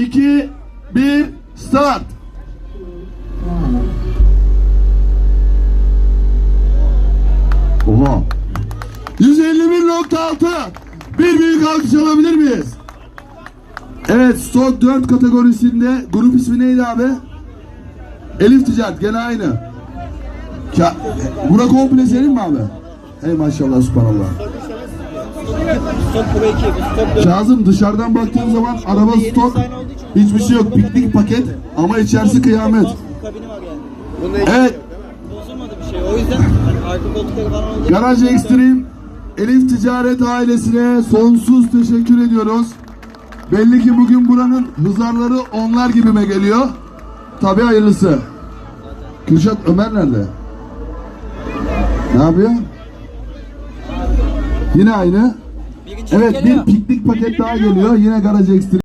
2, 1, start. Oha. 151.6 Bir büyük alkış alabilir miyiz? Evet stok 4 kategorisinde grup ismi neydi abi? Elif Ticaret gene aynı. Ka Bura komple senin mi abi? Hey maşallah subhanallah. Stok bu. Kazım dışarıdan baktığın zaman araba stok hiçbir şey yok. Piknik paket ama içerisi kıyamet. Kabini var yani. Evet Bozulmadı bir şey. O yüzden hani arka koltukları falan oldu. Garaj Extreme Elif Ticaret ailesine sonsuz teşekkür ediyoruz. Belli ki bugün buranın hızarları onlar gibime geliyor. Tabii hayırlısı. Kürşat Ömer nerede? Ne yapıyor? Yine aynı. Birinci Evet bir piknik paket daha geliyor. Yine Garaj Extreme.